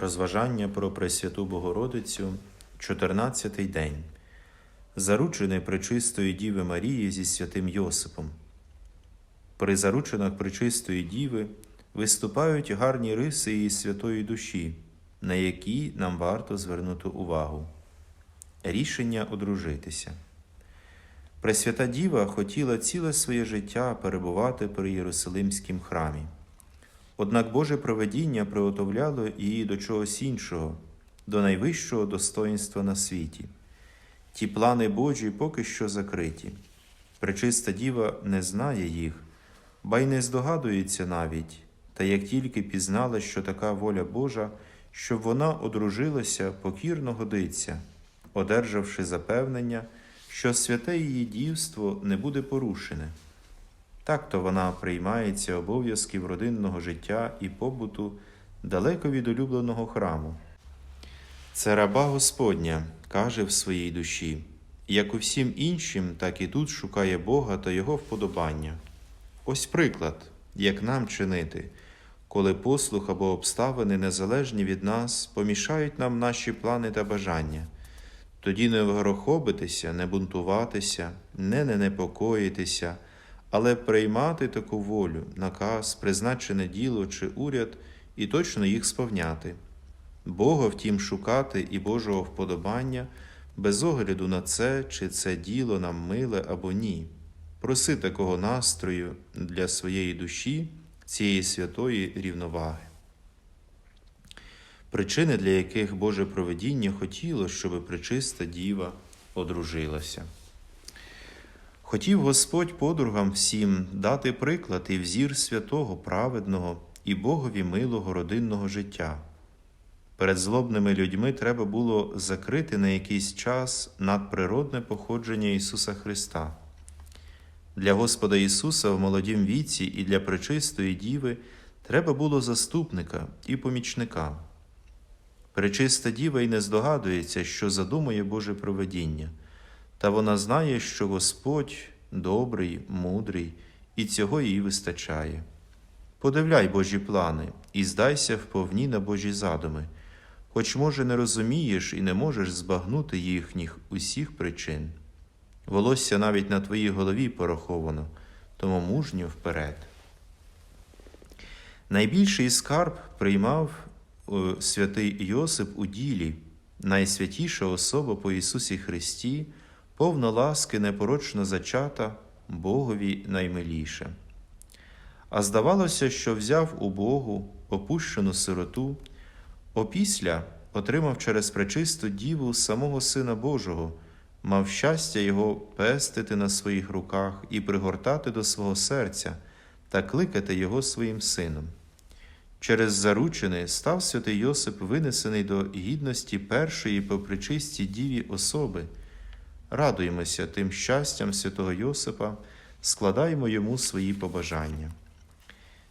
Розважання про Пресвяту Богородицю, 14-й день. Заручений Пречистої Діви Марії зі святим Йосипом. При заручинах Пречистої Діви виступають гарні риси її святої душі, на які нам варто звернути увагу. Рішення одружитися. Пресвята Діва хотіла ціле своє життя перебувати при Єрусалимському храмі. Однак Боже проведіння приготовляло її до чогось іншого, до найвищого достоїнства на світі. Ті плани Божі поки що закриті. Пречиста діва не знає їх, ба й не здогадується навіть, та як тільки пізнала, що така воля Божа, щоб вона одружилася, покірно годиться, одержавши запевнення, що святе її дівство не буде порушене. Так то вона приймається обов'язків родинного життя і побуту далеко від улюбленого храму. Це раба Господня каже в своїй душі, як у всім іншим, так і тут шукає Бога та Його вподобання. Ось приклад, як нам чинити, коли послух або обставини, незалежні від нас, помішають нам наші плани та бажання. Тоді не вгорохобитися, не бунтуватися, не ненепокоїтися, але приймати таку волю, наказ, призначене діло чи уряд і точно їх сповняти. Бога втім шукати і Божого вподобання без огляду на це, чи це діло нам миле або ні. Проси такого настрою для своєї душі, цієї святої рівноваги. Причини, для яких Боже проведіння хотіло, щоб пречиста діва одружилася. Хотів Господь подругам всім дати приклад і взір святого, праведного і Богові милого родинного життя. Перед злобними людьми треба було закрити на якийсь час надприродне походження Ісуса Христа. Для Господа Ісуса в молодім віці і для пречистої діви треба було заступника і помічника. Пречиста діва й не здогадується, що задумує Боже проведіння, та вона знає, що Господь добрий, мудрий, і цього їй вистачає. Подивляй Божі плани і здайся вповні на Божі задуми, хоч, може, не розумієш і не можеш збагнути їхніх усіх причин. Волосся навіть на твоїй голові пораховано, тому мужньо вперед. Найбільший скарб приймав святий Йосип у ділі, найсвятіша особа по Ісусі Христі, повна ласки непорочно зачата, Богові наймиліше. А здавалося, що взяв у Богу опущену сироту, опісля отримав через пречисту діву самого Сина Божого, мав щастя його пестити на своїх руках і пригортати до свого серця та кликати його своїм сином. Через заручини став святий Йосип винесений до гідності першої по причистій діві особи. Радуємося тим щастям святого Йосипа, складаємо йому свої побажання.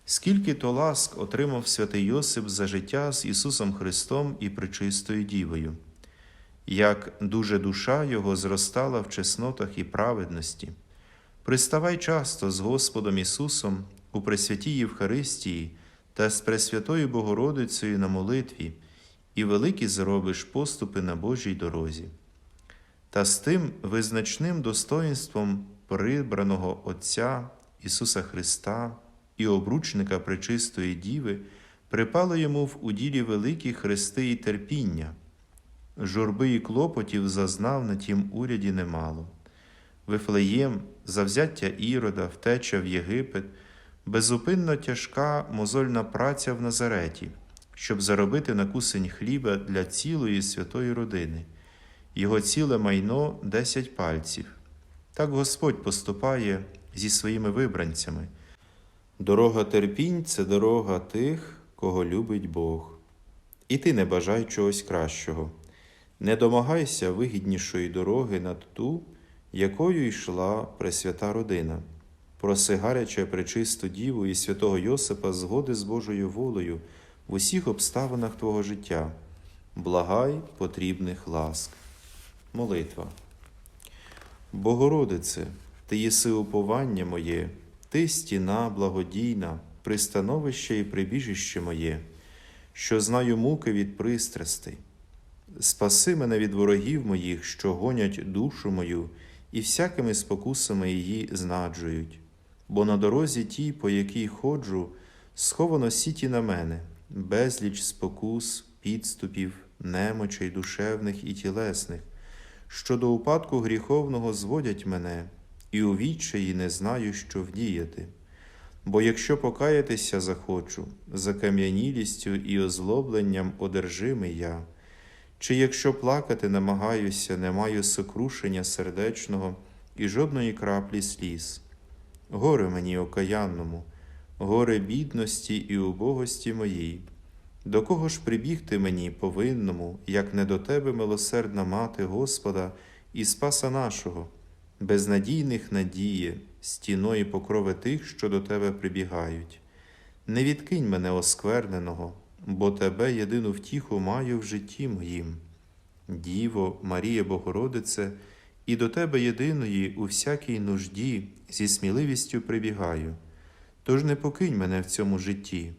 Скільки то ласк отримав святий Йосип за життя з Ісусом Христом і причистою Дівою, як дуже душа Його зростала в чеснотах і праведності. Приставай часто з Господом Ісусом у Пресвятій Євхаристії та з Пресвятою Богородицею на молитві, і великі зробиш поступи на Божій дорозі. Та з тим визначним достоїнством прибраного Отця Ісуса Христа і обручника Пречистої Діви припало йому в уділі великі хрести і терпіння. Журби і клопотів зазнав на тім уряді немало. Вифлеєм, завзяття Ірода, втеча в Єгипет, безупинно тяжка мозольна праця в Назареті, щоб заробити на кусень хліба для цілої святої родини, його ціле майно десять пальців. Так Господь поступає зі своїми вибранцями. Дорога терпінь це дорога тих, кого любить Бог. І ти не бажай чогось кращого. Не домагайся вигіднішої дороги над ту, якою йшла Пресвята родина. Проси гаряче пречисту Діву і святого Йосипа згоди з Божою волею в усіх обставинах твого життя. Благай потрібних ласк. Молитва. Богородице, Ти єси уповання моє, Ти стіна благодійна, пристановище і прибіжище моє. що знаю муки від пристрастей. Спаси мене від ворогів моїх, що гонять душу мою, і всякими спокусами її знаджують. Бо на дорозі тій, по якій ходжу, сховано сіті на мене, безліч спокус, підступів, немочей душевних і тілесних, що до упадку гріховного зводять мене, і у відчаї не знаю, що вдіяти. Бо якщо покаятися захочу, закам'янілістю і озлобленням одержимий я, чи якщо плакати намагаюся, не маю сокрушення сердечного і жодної краплі сліз. Горе мені окаянному, горе бідності і убогості моїй. До кого ж прибігти мені повинному, як не до тебе, милосердна мати Господа і Спаса нашого, безнадійних надіє, стіною покрови тих, що до тебе прибігають. Не відкинь мене оскверненого, бо тебе єдину втіху маю в житті моїм. Діво, Марія Богородице, і до тебе єдиної у всякій нужді зі сміливістю прибігаю. Тож не покинь мене в цьому житті,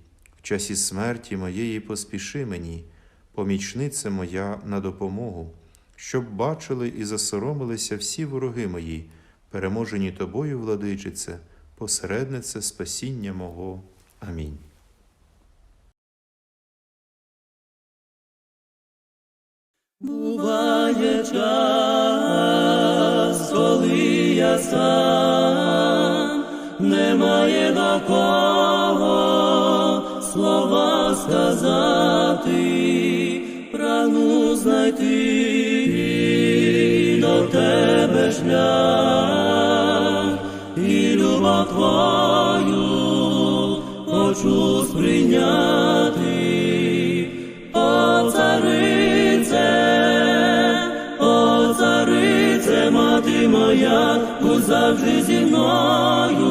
часі смерті моєї поспіши мені, помічниця моя на допомогу, щоб бачили і засоромилися всі вороги мої, переможені тобою, владичице, посереднице спасіння мого. Амінь. Буває час, коли я сам, слова сказати, прагну знайти до тебе шлях, і любов твою хочу сприйняти. О, царице, о, царице, мати моя, будь завжди зі мною,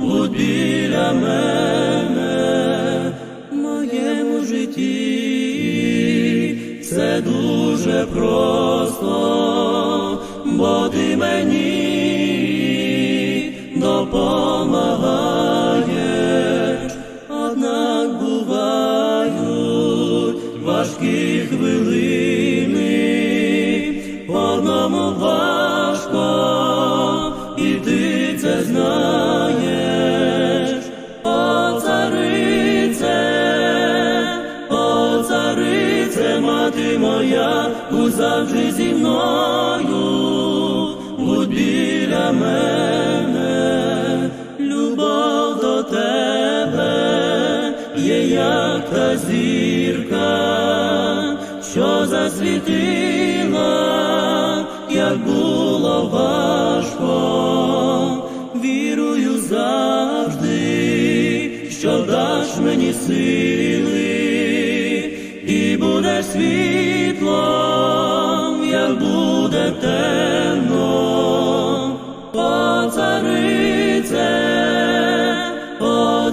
будь біля мене, дуже просто, бо ти мені допомагаєш, однак бувають важкі хвилини, одному зірка, що засвітила, як було важко, вірую завжди, що даш мені сили,